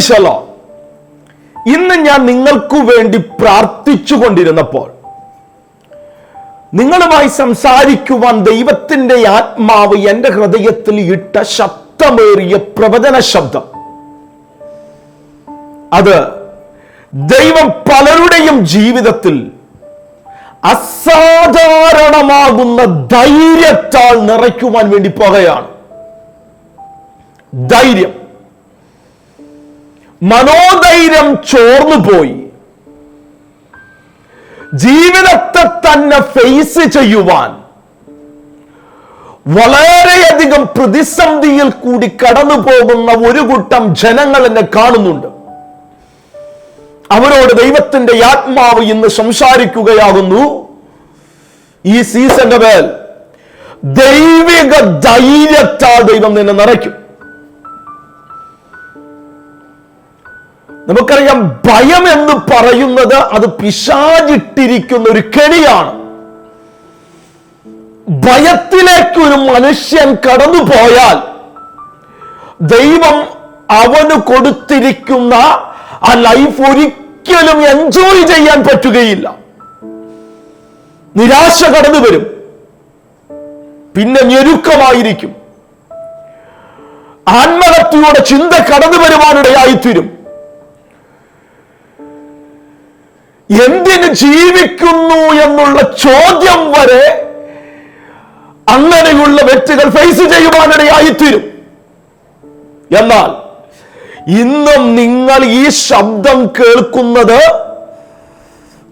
പ്രൈസലോ ഇന്ന് ഞാൻ നിങ്ങൾക്കു വേണ്ടി പ്രാർത്ഥിച്ചു കൊണ്ടിരുന്നപ്പോൾ നിങ്ങളുമായി സംസാരിക്കുവാൻ ദൈവത്തിന്റെ ആത്മാവ് എന്റെ ഹൃദയത്തിൽ ഇട്ട ശക്തമേറിയ പ്രവചന ശബ്ദം. അത് ദൈവം പലരുടെയും ജീവിതത്തിൽ അസാധാരണമാകുന്ന ധൈര്യത്താൽ നിറയ്ക്കുവാൻ വേണ്ടി പോകുകയാണ്. ധൈര്യം. മനോധൈര്യം ചോർന്നു പോയി. ജീവിതത്തെ തന്നെ ഫേസ് ചെയ്യുവാൻ വളരെയധികം പ്രതിസന്ധിയിൽ കൂടി കടന്നു പോകുന്ന ഒരു കൂട്ടം ജനങ്ങൾ എന്നെ കാണുന്നുണ്ട്. അവരോട് ദൈവത്തിന്റെ ആത്മാവ് ഇന്ന് സംസാരിക്കുകയാകുന്നു. ഈ സീസന്റെ മേൽ ദൈവിക ധൈര്യത്താൽ ദൈവം നിന്നെ നിറയ്ക്കും. നമുക്കറിയാം ഭയം എന്ന് പറയുന്നത് അത് പിശാചിട്ടിരിക്കുന്ന ഒരു കെണിയാണ്. ഭയത്തിലേക്ക് ഒരു മനുഷ്യൻ കടന്നു പോയാൽ ദൈവം അവന് കൊടുത്തിരിക്കുന്ന ആ ലൈഫ് ഒരിക്കലും എൻജോയ് ചെയ്യാൻ പറ്റുകയില്ല. നിരാശ കടന്നു വരും. പിന്നെ ഞെരുക്കമായിരിക്കും. ആത്മഹത്യയുടെ ചിന്ത കടന്നു വരുവാനിടയായിത്തീരും. എന്തിന് ജീവിക്കുന്നു എന്നുള്ള ചോദ്യം വരെ അങ്ങനെയുള്ള വ്യക്തികൾ ഫേസ് ചെയ്യുവാനിടയായിത്തീരും. എന്നാൽ ഇന്നും നിങ്ങൾ ഈ ശബ്ദം കേൾക്കുന്നത്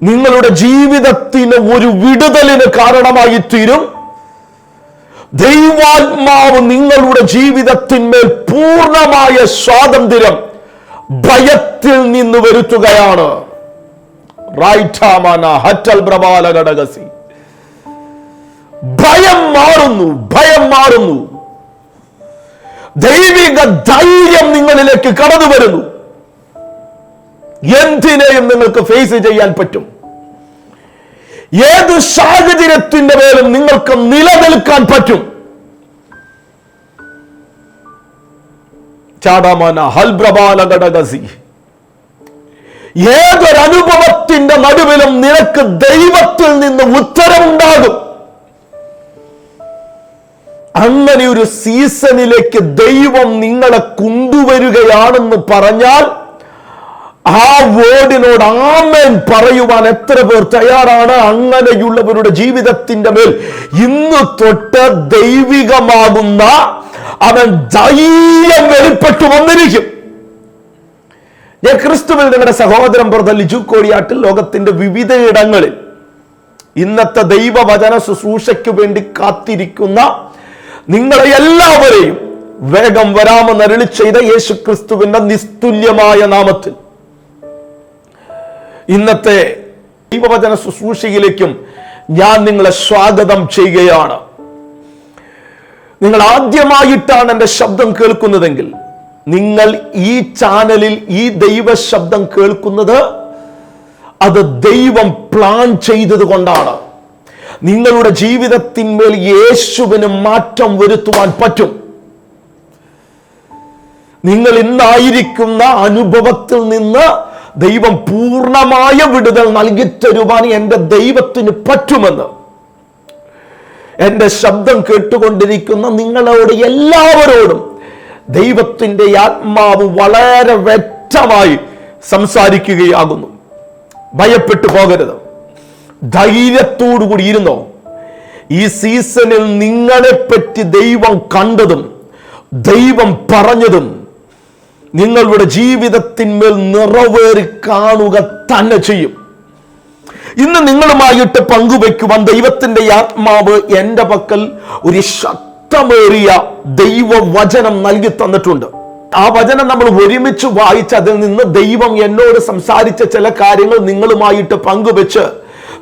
നിങ്ങളുടെ ജീവിതത്തിന് ഒരു വിടുതലിന് കാരണമായി തീരും ദൈവാത്മാവ് നിങ്ങളുടെ ജീവിതത്തിന്മേൽ പൂർണമായ സ്വാതന്ത്ര്യം ഭയത്തിൽ നിന്ന് വരുത്തുകയാണ്. ഭയം മാറുന്നു ഭയം മാറുന്നു. ദൈവിക ധൈര്യം നിങ്ങളിലേക്ക് കടന്നു വരുന്നു. എന്തിനേയും നിങ്ങൾക്ക് ഫേസ് ചെയ്യാൻ പറ്റും. ഏത് സാഹചര്യത്തിന്റെ പേരും നിങ്ങൾക്ക് നിലനിൽക്കാൻ പറ്റും. ചാടാമാന ഹൽബ്രബാല ഘടകസി. ഏതൊരനുഭവത്തിന്റെ നടുവിലും നിനക്ക് ദൈവത്തിൽ നിന്ന് ഉത്തരവുണ്ടാകും. അങ്ങനെ ഒരു സീസണിലേക്ക് ദൈവം നിങ്ങളെ കൊണ്ടുവരികയാണെന്ന് പറഞ്ഞാൽ ആ വേർഡിനോട് ആമേൻ പറയുവാൻ എത്ര പേർ തയ്യാറാണ്? അങ്ങനെയുള്ളവരുടെ ജീവിതത്തിന്റെ മേൽ ഇന്ന് തൊട്ട് ദൈവികമാകുന്ന അവൻ ധൈര്യം വെളിപ്പെട്ടു വന്നിരിക്കും. ഞാൻ ക്രിസ്തുവിൽ നിങ്ങളുടെ സഹോദരൻ പുറത്ത് ലിജു കോടിയാട്ടിൽ ലോകത്തിന്റെ വിവിധ ഇടങ്ങളിൽ ഇന്നത്തെ ദൈവവചന ശുശ്രൂഷയ്ക്ക് വേണ്ടി കാത്തിരിക്കുന്ന നിങ്ങളെ എല്ലാവരെയും വേഗം വരാമെന്ന് അരുളി ചെയ്ത യേശു ക്രിസ്തുവിന്റെ നിസ്തുല്യമായ നാമത്തിൽ. ഇന്നത്തെ ദൈവവചന ശുശ്രൂഷയിലേക്കും ഞാൻ നിങ്ങളെ സ്വാഗതം ചെയ്യുകയാണ്. നിങ്ങൾ ആദ്യമായിട്ടാണ് എന്റെ ശബ്ദം കേൾക്കുന്നതെങ്കിൽ നിങ്ങൾ ഈ ചാനലിൽ ഈ ദൈവ ശബ്ദം കേൾക്കുന്നത് അത് ദൈവം പ്ലാൻ ചെയ്തത് കൊണ്ടാണ്. നിങ്ങളുടെ ജീവിതത്തിന്മേൽ യേശുവിന് മാറ്റം വരുത്തുവാൻ പറ്റും. നിങ്ങൾ ഇന്നായിരിക്കുന്ന അനുഭവത്തിൽ നിന്ന് ദൈവം പൂർണമായ വിടുതൽ നൽകി തരുവാൻ എന്റെ ദൈവത്തിന് പറ്റുമെന്ന്. എന്റെ ശബ്ദം കേട്ടുകൊണ്ടിരിക്കുന്ന നിങ്ങളോട് എല്ലാവരോടും ദൈവത്തിന്റെ ആത്മാവ് വളരെ വ്യക്തമായി സംസാരിക്കുകയാകുന്നു. ഭയപ്പെട്ടു പോകരുത്. ധൈര്യത്തോടു കൂടി ഇരുന്നോ? ഈ സീസണിൽ നിങ്ങളെപ്പറ്റി ദൈവം കണ്ടതും ദൈവം പറഞ്ഞതും നിങ്ങളുടെ ജീവിതത്തിന്മേൽ നിറവേറി കാണുക തന്നെ ചെയ്യും. ഇന്ന് നിങ്ങളുമായിട്ട് പങ്കുവെക്കുവാൻ ദൈവത്തിന്റെ ആത്മാവ് എന്റെ പക്കൽ ഒരു ശക്തമേറിയ ദൈവവചനം നൽകി തന്നിട്ടുണ്ട്. ആ വചനം നമ്മൾ ഒരുമിച്ച് വായിച്ച് അതിൽ നിന്ന് ദൈവം എന്നോട് സംസാരിച്ച ചില കാര്യങ്ങൾ നിങ്ങളുമായിട്ട് പങ്കുവെച്ച്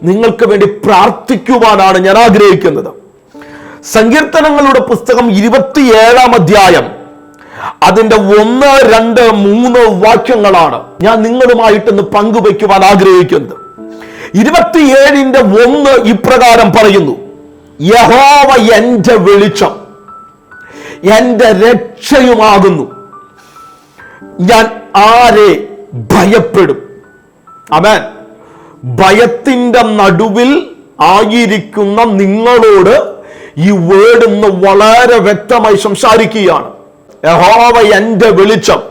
നിങ്ങൾക്ക് വേണ്ടി പ്രാർത്ഥിക്കുവാനാണ് ഞാൻ ആഗ്രഹിക്കുന്നത്. സങ്കീർത്തനങ്ങളുടെ പുസ്തകം ഇരുപത്തിയേഴാം അധ്യായം അതിന്റെ ഒന്ന് രണ്ട് മൂന്ന് വാക്യങ്ങളാണ് ഞാൻ നിങ്ങളുമായിട്ടൊന്ന് പങ്കുവയ്ക്കുവാൻ ആഗ്രഹിക്കുന്നത്. ഇരുപത്തിയേഴിന്റെ ഒന്ന് ഇപ്രകാരം പറയുന്നു. യഹോവ എന്റെ വെളിച്ചം. എന്റെ രക്ഷയുമാകുന്നു. ഞാൻ ആരെ ഭയപ്പെടും? അമേൻ ഭയത്തിന്റെ നടുവിൽ ആയിരിക്കുന്ന നിങ്ങളോട് ഈ വേർഡ് ഇന്ന് വളരെ വ്യക്തമായി സംസാരിക്കുകയാണ്. യഹോവ എന്റെ വെളിച്ചം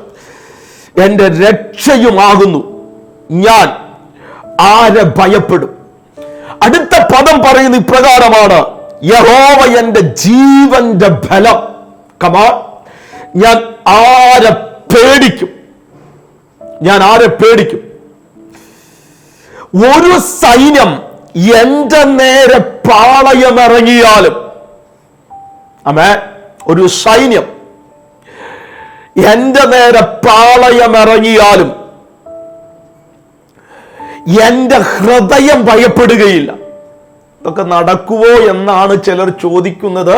എന്റെ രക്ഷയുമാകുന്നു. ഞാൻ ആരെ ഭയപ്പെടും? അടുത്ത പദം പറയുന്ന ഇപ്രകാരമാണ് യഹോവ എന്റെ ജീവന്റെ ബലം. കമാ ഞാൻ ആരെ പേടിക്കും? ഞാൻ ആരെ പേടിക്കും? ഒരു സൈന്യം എന്റെ നേരെ പാളയമിറങ്ങിയാലും അമേ ഒരു സൈന്യം എന്റെ നേരെ പാളയമിറങ്ങിയാലും എന്റെ ഹൃദയം ഭയപ്പെടുകയില്ല. ഇതൊക്കെ നടക്കുവോ എന്നാണ് ചിലർ ചോദിക്കുന്നത്.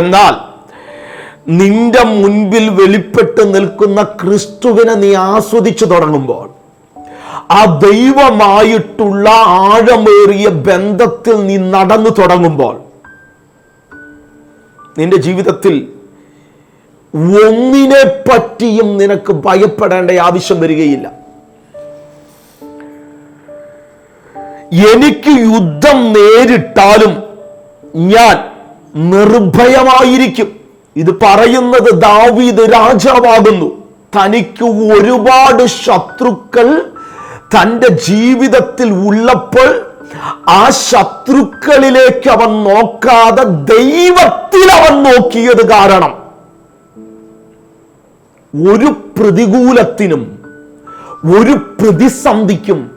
എന്നാൽ നിന്റെ മുൻപിൽ വെളിപ്പെട്ട് നിൽക്കുന്ന ക്രിസ്തുവിനെ നീ ആസ്വദിച്ചു തുടങ്ങുമ്പോൾ ആ ദൈവമായിട്ടുള്ള ആഴമേറിയ ബന്ധത്തിൽ നീ നടന്നു തുടങ്ങുമ്പോൾ നിന്റെ ജീവിതത്തിൽ ഒന്നിനെ പറ്റിയും നിനക്ക് ഭയപ്പെടേണ്ട ആവശ്യം വരികയില്ല. എനിക്ക് യുദ്ധം നേരിട്ടാലും ഞാൻ നിർഭയമായിരിക്കും. ഇത് പറയുന്നത് ദാവീദ് രാജാവാകുന്നു. തനിക്ക് ഒരുപാട് ശത്രുക്കൾ തന്റെ ജീവിതത്തിൽ ഉള്ളപ്പോൾ ആ ശത്രുക്കളിലേക്ക് അവൻ നോക്കാതെ ദൈവത്തിൽ അവൻ നോക്കിയത് കാരണം ഒരു പ്രതികൂലത്തിനും ഒരു പ്രതിസന്ധിക്കും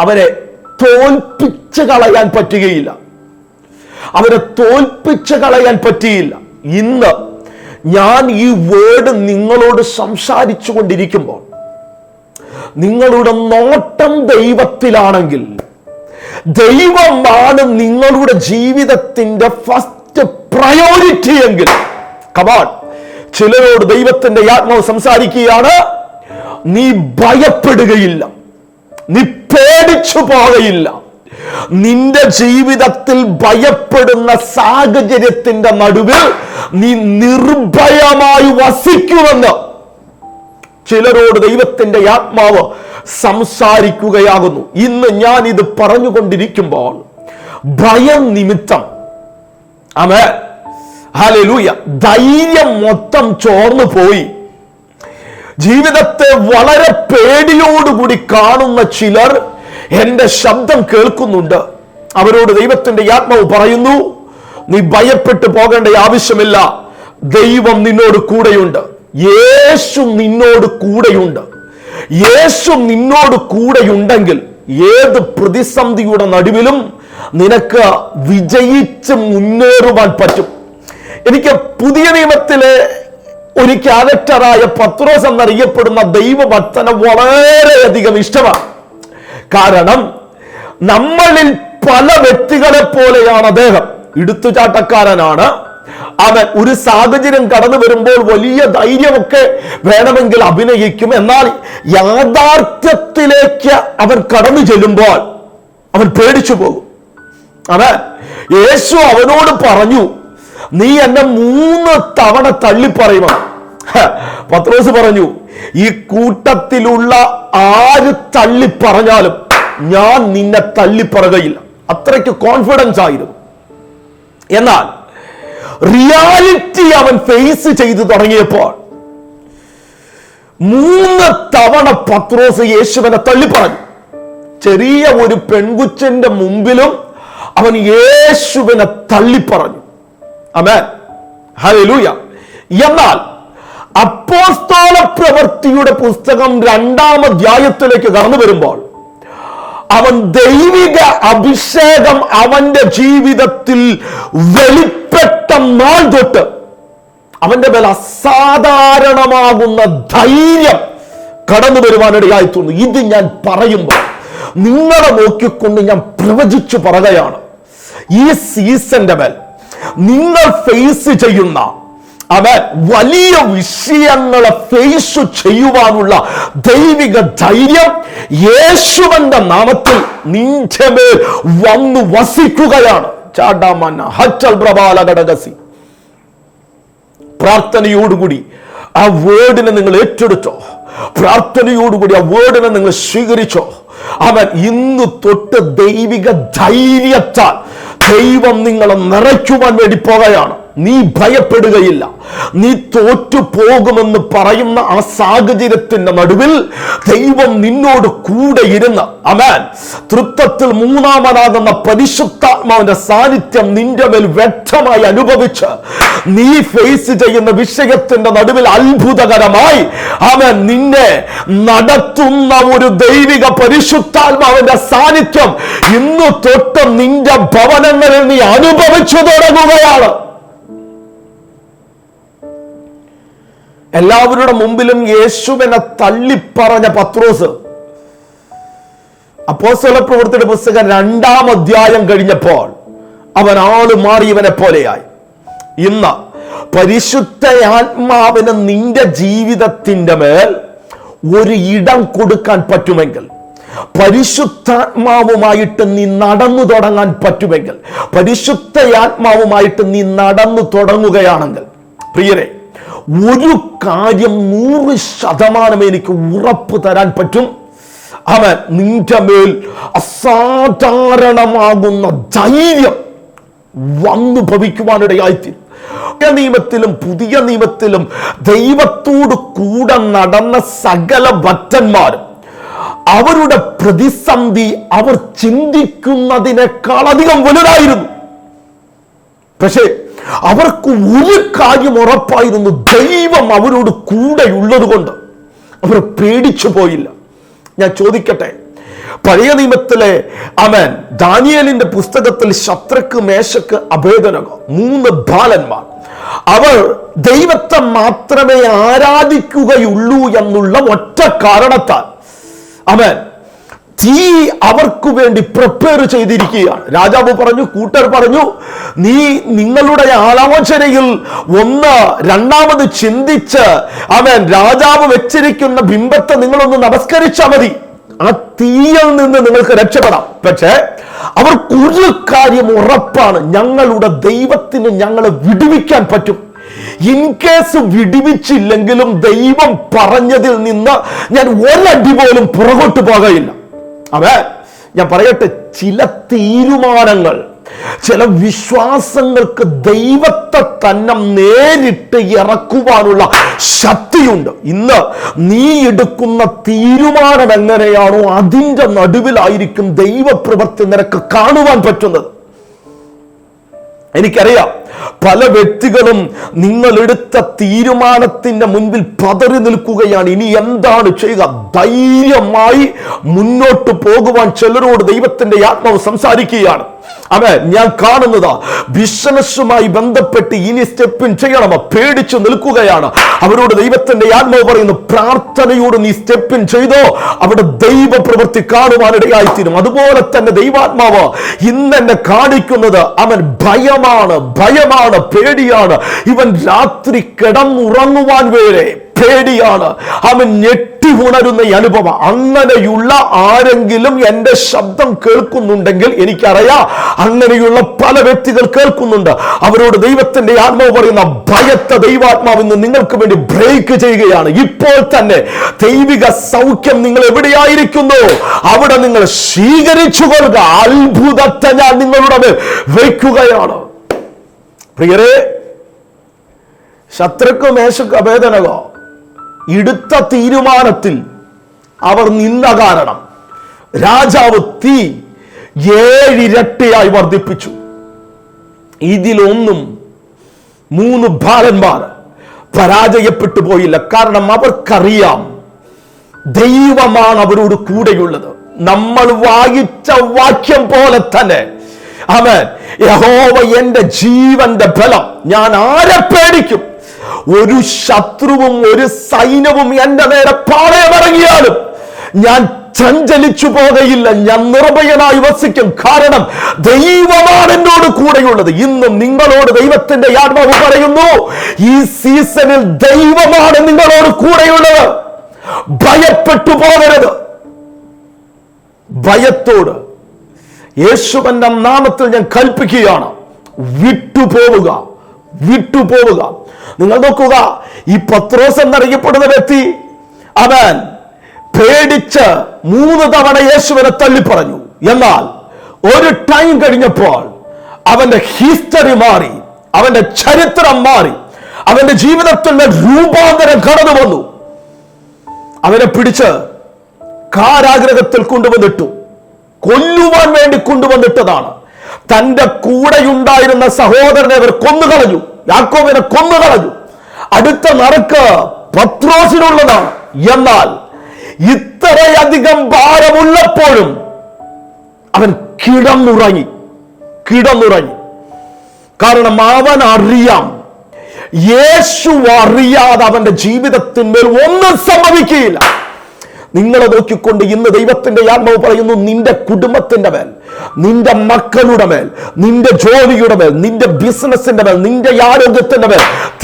അവരെ തോൽപ്പിച്ച് കളയാൻ പറ്റുകയില്ല. അവരെ തോൽപ്പിച്ച് കളയാൻ പറ്റിയില്ല. ഇന്ന് ഞാൻ ഈ വേർഡ് നിങ്ങളോട് സംസാരിച്ചു കൊണ്ടിരിക്കുമ്പോൾ നിങ്ങളുടെ നോട്ടം ദൈവത്തിലാണെങ്കിൽ ദൈവമാണ് നിങ്ങളുടെ ജീവിതത്തിന്റെ ഫസ്റ്റ് പ്രയോറിറ്റി എങ്കിൽ കമാൺ ചിലരോട് ദൈവത്തിന്റെ ആത്മാവ് സംസാരിക്കുകയാണ് നീ ഭയപ്പെടുകയില്ല നീ പേടിച്ചു പോകയില്ല. നിന്റെ ജീവിതത്തിൽ ഭയപ്പെടുന്ന സാഹചര്യത്തിന്റെ നടുവിൽ നീ നിർഭയമായി വസിക്കുമെന്ന് ചിലരോട് ദൈവത്തിന്റെ ആത്മാവ് സംസാരിക്കുകയാകുന്നു. ഇന്ന് ഞാൻ ഇത് പറഞ്ഞുകൊണ്ടിരിക്കുമ്പോൾ ഭയം നിമിത്തം. അമേ ഹലൂയ ധൈര്യം മൊത്തം ചോർന്നു പോയി. ജീവിതത്തെ വളരെ പേടിയോടുകൂടി കാണുന്ന ചിലർ എന്റെ ശബ്ദം കേൾക്കുന്നുണ്ട്. അവരോട് ദൈവത്തിന്റെ ആത്മാവ് പറയുന്നു നീ ഭയപ്പെട്ടു പോകേണ്ട ആവശ്യമില്ല. ദൈവം നിന്നോട് കൂടെയുണ്ട്. യേശു നിന്നോട് കൂടെയുണ്ട്. യേശു നിന്നോട് കൂടെയുണ്ടെങ്കിൽ ഏത് പ്രതിസന്ധിയുടെ നടുവിലും നിനക്ക് വിജയിച്ച് മുന്നേറുവാൻ പറ്റും. എനിക്ക് പുതിയ നിയമത്തിലെ ഒരു ക്യാരക്ടറായ പത്രോസ് എന്നറിയപ്പെടുന്ന ദൈവഭക്തനെ വളരെയധികം ഇഷ്ടമാണ്. കാരണം നമ്മളിൽ പല വ്യക്തികളെ പോലെയാണ് അദ്ദേഹം. എടുത്തുചാട്ടക്കാരനാണ് അവൻ ഒരു സാഹചര്യം കടന്നു വരുമ്പോൾ വലിയ ധൈര്യമൊക്കെ വേണമെങ്കിൽ അഭിനയിക്കും. എന്നാൽ യാഥാർത്ഥ്യത്തിലേക്ക് അവൻ കടന്നു ചെല്ലുമ്പോൾ അവൻ പേടിച്ചു പോകും. അവൻ യേശു അവനോട് പറഞ്ഞു നീ എന്നെ മൂന്ന് തവണ തള്ളിപ്പറയുമോ? പത്രോസ് പറഞ്ഞു ഈ കൂട്ടത്തിലുള്ള ആര് തള്ളിപ്പറഞ്ഞാലും ഞാൻ നിന്നെ തള്ളിപ്പറകയില്ല അത്രയ്ക്ക് കോൺഫിഡൻസ് ആയിരുന്നു. എന്നാൽ റിയാലിറ്റി അവൻ ഫേസ് ചെയ്തു തുടങ്ങിയപ്പോൾ മൂന്ന് തവണ പത്രോസ് യേശുവിനെ തള്ളിപ്പറഞ്ഞു. ചെറിയ ഒരു പെൺകുച്ചന്റെ മുമ്പിലും അവൻ യേശുവിനെ തള്ളിപ്പറഞ്ഞു. അമേ ഹലൂയ എന്നാൽ അപ്പോസ്തോല പ്രവൃത്തിയുടെ പുസ്തകം രണ്ടാം അധ്യായത്തിലേക്ക് കടന്നു വരുമ്പോൾ അവൻ ദൈവിക അഭിഷേകം അവന്റെ ജീവിതത്തിൽ വെളിപ്പെട്ട നാൾ തൊട്ട് അവന്റെ മേൽ അസാധാരണമാകുന്ന ധൈര്യം കടന്നു വരുവാനിടയായി തോന്നുന്നു. ഇത് ഞാൻ പറയുമ്പോൾ നിങ്ങളെ നോക്കിക്കൊണ്ട് ഞാൻ പ്രവചിച്ചു പറയുകയാണ്. ഈ സീസന്റെ മേൽ നിങ്ങൾ ഫേസ് ചെയ്യുന്ന അവൻ വലിയ വിഷയങ്ങളെ ഫേസ് ചെയ്യുവാനുള്ള ദൈവിക ധൈര്യം യേശുവന്റെ നാമത്തിൽ നിന്റെ മേൽ വന്നു വസിക്കുകയാണ്. പ്രാർത്ഥനയോടുകൂടി ആ വേർഡിനെ നിങ്ങൾ ഏറ്റെടുത്തോ. പ്രാർത്ഥനയോടുകൂടി ആ വേർഡിനെ നിങ്ങൾ സ്വീകരിച്ചോ. അവൻ ഇന്ന് തൊട്ട് ദൈവിക ധൈര്യത്താൽ ദൈവം നിങ്ങളെ നിറയ്ക്കുവാൻ വേണ്ടി പോകുകയാണ് നീ ഭയപ്പെടുകയില്ല. നീ തോറ്റു പോകുമെന്ന് പറയുന്ന ആ സാഹചര്യത്തിന്റെ നടുവിൽ ദൈവം നിന്നോട് കൂടെ ഇരുന്ന് അമാൻ. തൃത്വത്തിൽ മൂന്നാമനാകുന്ന പരിശുദ്ധാത്മാവിന്റെ സാന്നിധ്യം നിന്റെ മേൽ വ്യക്തമായി അനുഭവിച്ച് നീ ഫേസ് ചെയ്യുന്ന വിഷയത്തിന്റെ നടുവിൽ അത്ഭുതകരമായി അവൻ നിന്നെ നടത്തുന്ന ഒരു ദൈവിക പരിശുദ്ധാത്മാവിന്റെ സാന്നിധ്യം ഇന്ന് തൊട്ട് നിന്റെ ഭവനങ്ങളിൽ നീ അനുഭവിച്ചു തുടങ്ങുകയാണ്. എല്ലാവരുടെ മുമ്പിലും യേശുവിനെ തള്ളിപ്പറഞ്ഞ പത്രോസ്. അപ്പോസ്തല പ്രവൃത്തിയുടെ പുസ്തകം രണ്ടാം അധ്യായം കഴിഞ്ഞപ്പോൾ അവൻ ആൾ മാറിയവനെ പോലെയായി. ഇന്ന് പരിശുദ്ധ ആത്മാവിന് നിന്റെ ജീവിതത്തിന്റെ മേൽ ഒരു ഇടം കൊടുക്കാൻ പറ്റുമെങ്കിൽ പരിശുദ്ധാത്മാവുമായിട്ട് നീ നടന്നു തുടങ്ങാൻ പറ്റുമെങ്കിൽ പരിശുദ്ധ ആത്മാവുമായിട്ട് നീ നടന്നു തുടങ്ങുകയാണെങ്കിൽ പ്രിയരെ ഒരു കാര്യം നൂറ് ശതമാനം എനിക്ക് ഉറപ്പ് തരാൻ പറ്റും. അവൻ നിന്റെ മേൽ അസാധാരണമാകുന്ന ധൈര്യം വന്നു ഭവിക്കുവാനിടയായിത്തീരും. പഴയ നിയമത്തിലും പുതിയ നിയമത്തിലും ദൈവത്തോട് കൂടെ നടന്ന സകല ഭക്തന്മാരും അവരുടെ പ്രതിസന്ധി അവർ ചിന്തിക്കുന്നതിനേക്കാളധികം വലുതായിരുന്നു. പക്ഷേ അവർക്ക് ഒരു കാര്യം ഉറപ്പായിരുന്നു. ദൈവം അവരോട് കൂടെയുള്ളത് കൊണ്ട് അവർ പേടിച്ചു പോയില്ല. ഞാൻ ചോദിക്കട്ടെ പഴയ നിയമത്തിലെ അവൻ ദാനിയലിന്റെ പുസ്തകത്തിൽ ശത്രുക്ക് മേശക്ക് അഭേദനക മൂന്ന് ബാലന്മാർ. അവർ ദൈവത്തെ മാത്രമേ ആരാധിക്കുകയുള്ളൂ എന്നുള്ള ഒറ്റ കാരണത്താൽ അവൻ തീ അവർക്ക് വേണ്ടി പ്രിപ്പയർ ചെയ്തിരിക്കുകയാണ്. രാജാവ് പറഞ്ഞു കൂട്ടർ പറഞ്ഞു നീ നിങ്ങളുടെ ആലോചനയിൽ ഒന്ന് രണ്ടാമത് ചിന്തിച്ച് അവൻ രാജാവ് വെച്ചിരിക്കുന്ന ബിംബത്തെ നിങ്ങളൊന്ന് നമസ്കരിച്ചാൽ മതി. ആ തീയിൽ നിന്ന് നിങ്ങൾക്ക് രക്ഷപ്പെടാം. പക്ഷേ അവർക്ക് ഒരു കാര്യം ഉറപ്പാണ് ഞങ്ങളുടെ ദൈവത്തിന് ഞങ്ങളെ വിടുവിക്കാൻ പറ്റും. ഇൻ കേസ് വിടിവിച്ചില്ലെങ്കിലും ദൈവം പറഞ്ഞതിൽ നിന്ന് ഞാൻ ഒരടി പോലും പുറകോട്ട് പോകയില്ല. അവേ ഞാൻ പറയട്ടെ ചില തീരുമാനങ്ങൾ ചില വിശ്വാസങ്ങൾക്ക് ദൈവത്തെ തന്നെ നേരിട്ട് ഇറക്കുവാനുള്ള ശക്തിയുണ്ട്. ഇന്ന് നീ എടുക്കുന്ന തീരുമാനം എങ്ങനെയാണോ അതിന്റെ നടുവിലായിരിക്കും ദൈവപ്രവൃത്തി നിനക്ക് കാണുവാൻ പറ്റുന്നത്. എനിക്കറിയാം പല വ്യക്തികളും നിങ്ങൾ എടുത്ത തീരുമാനത്തിന്റെ മുൻപിൽ പതറി നിൽക്കുകയാണ്. ഇനി എന്താണ് ചെയ്യുക? ധൈര്യമായി മുന്നോട്ട് പോകുവാൻ ചിലരോട് ദൈവത്തിന്റെ ആത്മാവ് സംസാരിക്കുകയാണ്. അവൻ ഞാൻ കാണുന്നത് ബിസിനസ്സുമായി ബന്ധപ്പെട്ട് ഇനി സ്റ്റെപ്പിൻ ചെയ്യണം പേടിച്ചു നിൽക്കുകയാണ്. അവരോട് ദൈവത്തിന്റെ ആത്മാവ് പറയുന്നു പ്രാർത്ഥനയോട് നീ സ്റ്റെപ്പിൻ ചെയ്തോ അവിടെ ദൈവ പ്രവൃത്തി കാണുവാനിടയായിത്തീരും. അതുപോലെ തന്നെ ദൈവാത്മാവ് ഇന്നെന്നെ കാണിക്കുന്നത് അവൻ ഭയമാണ് ഭയമാണ് പേടിയാണ്. ഇവൻ രാത്രി കിടന്നുറങ്ങുവാൻ വേറെ പേടിയാണ്. അവൻ ഞെട്ടി ഉണരുന്ന അനുഭവം. അങ്ങനെയുള്ള ആരെങ്കിലും എന്റെ ശബ്ദം കേൾക്കുന്നുണ്ടെങ്കിൽ എനിക്കറിയാം അങ്ങനെയുള്ള പല വ്യക്തികൾ കേൾക്കുന്നുണ്ട്. അവരോട് ദൈവത്തിന്റെ ആത്മാവ് പറയുന്ന ഭയത്തെ ദൈവാത്മാവ് ഇന്ന് നിങ്ങൾക്ക് വേണ്ടി ബ്രേക്ക് ചെയ്യുകയാണ്. ഇപ്പോൾ തന്നെ ദൈവിക സൗഖ്യം നിങ്ങൾ എവിടെയായിരിക്കുന്നു? അവിടെ നിങ്ങൾ സ്വീകരിച്ചു കൊള്ളുക. അത്ഭുതത്തെ ഞാൻ നിങ്ങളുടെ വയ്ക്കുകയാണ് പ്രിയരെ ശത്രുക്ക് മേശക്ക് അഭേദനകോ എടുത്ത തീരുമാനത്തിൽ അവർ നിന്ന കാരണം രാജാവ് തീ ഏഴിരട്ടിയായി വർദ്ധിപ്പിച്ചു. ഇതിലൊന്നും മൂന്ന് ബാലന്മാർ പരാജയപ്പെട്ടു പോയില്ല. കാരണം അവർക്കറിയാം ദൈവമാണ് അവരോട് കൂടെയുള്ളത്. നമ്മൾ വായിച്ച വാക്യം പോലെ തന്നെ അവൻ യഹോവ എന്റെ ജീവന്റെ ബലം. ഞാൻ ആരെ പേടിക്കും? ഒരു ശത്രുവും ഒരു സൈന്യവും എന്റെ നേരെ പാളയമിറങ്ങിയാലും ഞാൻ ചഞ്ചലിച്ചു പോകയില്ല. ഞാൻ നിർഭയനായി വസിക്കും. കാരണം ദൈവമാണ് എന്നോട് കൂടെയുള്ളത്. ഇന്നും നിങ്ങളോട് ദൈവത്തിന്റെ ആത്മാവ് പറയുന്നു ഈ സീസണിൽ ദൈവമാണ് നിങ്ങളോട് കൂടെയുള്ളത്. ഭയപ്പെട്ടു പോകരുത്. ഭയത്തോട് യേശുവന്റെ നാമത്തിൽ ഞാൻ കൽപ്പിക്കുകയാണ്. വിട്ടുപോവുക. വിട്ടുപോവുക. നിങ്ങൾ നോക്കുക ഈ പത്രോസ് എന്നറിയപ്പെടുന്ന വ്യക്തി അവൻ പേടിച്ച് മൂന്ന് തവണ യേശുവിനെ തള്ളിപ്പറഞ്ഞു. എന്നാൽ ഒരു ടൈം കഴിഞ്ഞപ്പോൾ അവന്റെ ഹിസ്റ്ററി മാറി അവന്റെ ചരിത്രം മാറി അവന്റെ ജീവിതത്തിന്റെ രൂപാന്തരം കടന്നു വന്നു അവനെ പിടിച്ച് കാരാഗ്രഹത്തിൽ കൊണ്ടുവന്നിട്ടു. കൊല്ലുവാൻ വേണ്ടി കൊണ്ടുവന്നിട്ടതാണ്. തന്റെ കൂടെയുണ്ടായിരുന്ന സഹോദരനെ അവർ കൊന്നുകളഞ്ഞു. യാക്കോബിനെ കൊന്നുകളഞ്ഞു. അടുത്ത നറുക്ക് പത്രോസിനുള്ളതാണ്. എന്നാൽ ഇത്രയധികം ഭാരമുള്ളപ്പോഴും അവൻ കിടന്നുറങ്ങി. കിടന്നുറങ്ങി. കാരണം അവൻ അറിയാം യേശു അറിയാതെ അവന്റെ ജീവിതത്തിന്മേൽ ഒന്നും സംഭവിക്കുകയില്ല. നിങ്ങളെ നോക്കിക്കൊണ്ട് ഇന്ന് ദൈവത്തിന്റെ ആത്മാവ് പറയുന്നു നിന്റെ കുടുംബത്തിന്റെ മേൽ നിന്റെ മക്കളുടെ മേൽ നിന്റെ ജോലിയുടെ മേൽ നിന്റെ ബിസിനസിന്റെ മേൽ നിന്റെ ആരോഗ്യത്തിന്റെ മേൽ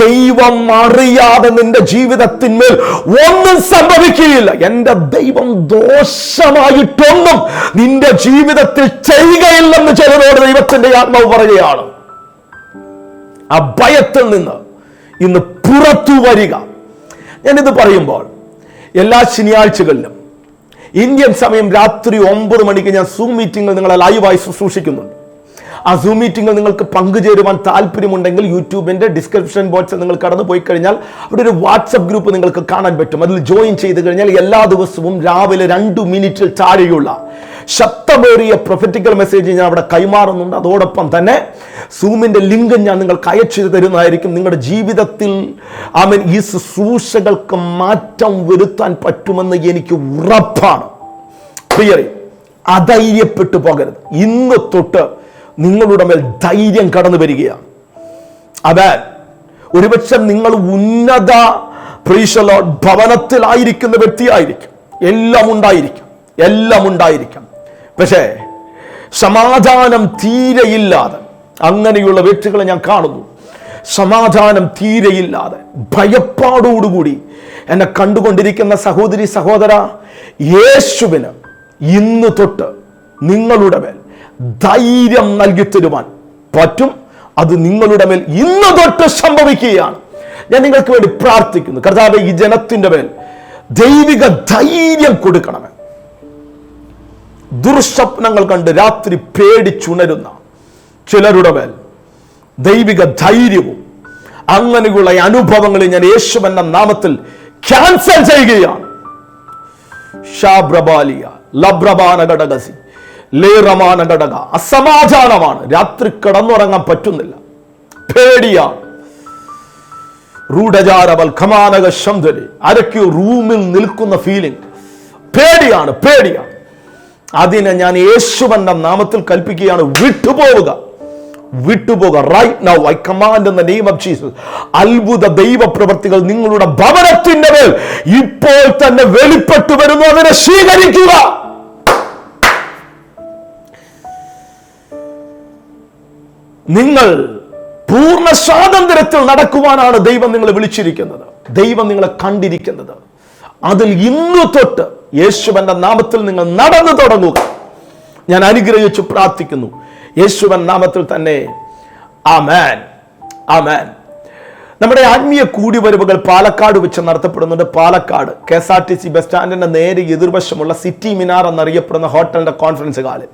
ദൈവം അറിയാതെ നിന്റെ ജീവിതത്തിന്മേൽ ഒന്നും സംഭവിക്കുകയില്ല. എന്റെ ദൈവം ദോഷമായിട്ടൊന്നും നിന്റെ ജീവിതത്തിൽ ചെയ്യുകയില്ലെന്ന് ചിലരോട് ദൈവത്തിന്റെ ആത്മാവ് പറയുകയാണ്. ആ ഭയത്തിൽ നിന്ന് ഇന്ന് പുറത്തു വരിക. ഞാനിത് പറയുമ്പോൾ എല്ലാ ശനിയാഴ്ചകളിലും ഇന്ത്യൻ സമയം രാത്രി ഒമ്പത് മണിക്ക് ഞാൻ സൂം മീറ്റിംഗിൽ നിങ്ങളെ ലൈവായി ശുശ്രൂഷിക്കുന്നുണ്ട്. ആ സൂം മീറ്റിംഗിൽ നിങ്ങൾക്ക് പങ്കുചേരുവാൻ താല്പര്യമുണ്ടെങ്കിൽ യൂട്യൂബിന്റെ ഡിസ്ക്രിപ്ഷൻ ബോക്സിൽ നിങ്ങൾ കടന്നു പോയി കഴിഞ്ഞാൽ അവിടെ ഒരു വാട്സപ്പ് ഗ്രൂപ്പ് നിങ്ങൾക്ക് കാണാൻ പറ്റും. അതിൽ ജോയിൻ ചെയ്ത് കഴിഞ്ഞാൽ എല്ലാ ദിവസവും രാവിലെ രണ്ടു മിനിറ്റിൽ താഴെയുള്ള ശബ്ദമേറിയ പ്രൊഫറ്റിക്കൽ മെസ്സേജ് ഞാൻ അവിടെ കൈമാറുന്നുണ്ട്. അതോടൊപ്പം തന്നെ സൂമിന്റെ ലിങ്ക് ഞാൻ നിങ്ങൾക്ക് അയച്ചു തരുന്നതായിരിക്കും. നിങ്ങളുടെ ജീവിതത്തിൽ ആമൻ ഈ ശുശ്രൂഷകൾക്ക് മാറ്റം വരുത്താൻ പറ്റുമെന്ന് എനിക്ക് ഉറപ്പാണ്. ക്ലിയറി അധൈര്യപ്പെട്ടു പോകരുത്. ഇന്ന് തൊട്ട് നിങ്ങളുടെ മേൽ ധൈര്യം കടന്നു വരികയാണ്. അതെ ഒരുപക്ഷെ നിങ്ങൾ ഉന്നത പ്രീശലോ ഭവനത്തിലായിരിക്കുന്ന വ്യക്തിയായിരിക്കും. എല്ലാം ഉണ്ടായിരിക്കും. എല്ലാം ഉണ്ടായിരിക്കാം. പക്ഷേ സമാധാനം തീരെയില്ലാതെ അങ്ങനെയുള്ള വ്യക്തികളെ ഞാൻ കാണുന്നു. സമാധാനം തീരെയില്ലാതെ ഭയപ്പാടോടുകൂടി എന്നെ കണ്ടുകൊണ്ടിരിക്കുന്ന സഹോദരി സഹോദര യേശുവിന് ഇന്ന് തൊട്ട് നിങ്ങളുടെ മേൽ ധൈര്യം നൽകി തരുവാൻ പറ്റും. അത് നിങ്ങളുടെ മേൽ ഇന്ന് തൊട്ട് സംഭവിക്കുകയാണ്. ഞാൻ നിങ്ങൾക്ക് വേണ്ടി പ്രാർത്ഥിക്കുന്നു. കർത്താവ് ഈ ജനത്തിന്റെ മേൽ ദൈവിക ധൈര്യം കൊടുക്കണമേ. ദുർസ്വപ്നങ്ങൾ കണ്ട് രാത്രി പേടിച്ചുണരുന്ന ചിലരുടെ മേൽ ദൈവിക ധൈര്യവും അങ്ങനെയുള്ള അനുഭവങ്ങൾ ഞാൻ യേശു എന്ന നാമത്തിൽ ക്യാൻസൽ ചെയ്യുകയാണ്. ഷാബ്രബാലിയ ലബ്രബാന ഘടകസി ലേറമാന ഘടക. അസമാധാനമാണ്. രാത്രി കിടന്നുറങ്ങാൻ പറ്റുന്നില്ല. പേടിയാണ്. റൂഢചാരവൽ ഖമാനക അരയ്ക്ക് റൂമിൽ നിൽക്കുന്ന ഫീലിംഗ് പേടിയാണ് പേടിയാണ്. അതിനെ ഞാൻ യേശുവന്റെ നാമത്തിൽ കൽപ്പിക്കുകയാണ്. വിട്ടുപോവുക. വിട്ടുപോക right now I command in the name of Jesus അത്ഭുത ദൈവ പ്രവർത്തികൾ നിങ്ങളുടെ ഭവനത്തിന്റെ മേൽ ഇപ്പോൾ തന്നെ വെളിപ്പെട്ടു വരുന്നു. അതിനെ സ്വീകരിക്കുക. നിങ്ങൾ പൂർണ സ്വാതന്ത്ര്യത്തിൽ നടക്കുവാനാണ് ദൈവം നിങ്ങളെ വിളിച്ചിരിക്കുന്നത്. ദൈവം നിങ്ങളെ കണ്ടിരിക്കുന്നത്. അതിൽ ഇന്നു തൊട്ട് യേശുവന്റെ നാമത്തിൽ നിങ്ങൾ നടന്നു തുടങ്ങുക ഞാൻ അനുഗ്രഹിച്ചു പ്രാർത്ഥിക്കുന്നു. യേശുവൻ നാമത്തിൽ തന്നെ ആമേൻ. ആമേൻ. നമ്മുടെ ആത്മീയ കൂടിവരവുകൾ പാലക്കാട് വെച്ച് നടത്തപ്പെടുന്നുണ്ട്. Palakkad K S R T C bus സ്റ്റാൻഡിന്റെ നേരെ എതിർവശമുള്ള സിറ്റി മിനാർ എന്നറിയപ്പെടുന്ന ഹോട്ടലിന്റെ കോൺഫറൻസ് ഹാളിൽ.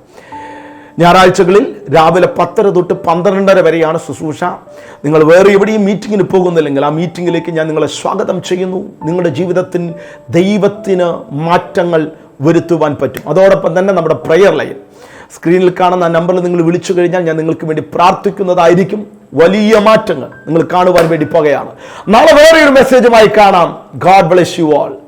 ഞായറാഴ്ചകളിൽ രാവിലെ പത്തര തൊട്ട് പന്ത്രണ്ടര വരെയാണ് ശുശ്രൂഷ. നിങ്ങൾ വേറെ എവിടെയും മീറ്റിങ്ങിന് പോകുന്നില്ലെങ്കിൽ ആ മീറ്റിങ്ങിലേക്ക് ഞാൻ നിങ്ങളെ സ്വാഗതം ചെയ്യുന്നു. നിങ്ങളുടെ ജീവിതത്തിൽ ദൈവത്തിന് മാറ്റങ്ങൾ വരുത്തുവാൻ പറ്റും. അതോടൊപ്പം തന്നെ നമ്മുടെ പ്രയർ ലൈൻ സ്ക്രീനിൽ കാണുന്ന നമ്പറിൽ നിങ്ങൾ വിളിച്ചു കഴിഞ്ഞാൽ ഞാൻ നിങ്ങൾക്ക് വേണ്ടി പ്രാർത്ഥിക്കുന്നതായിരിക്കും. വലിയ മാറ്റങ്ങൾ നിങ്ങൾ കാണുവാൻ വേണ്ടി പോകുകയാണ്. നാളെ വേറെ ഒരു മെസ്സേജുമായി കാണാം. God bless you all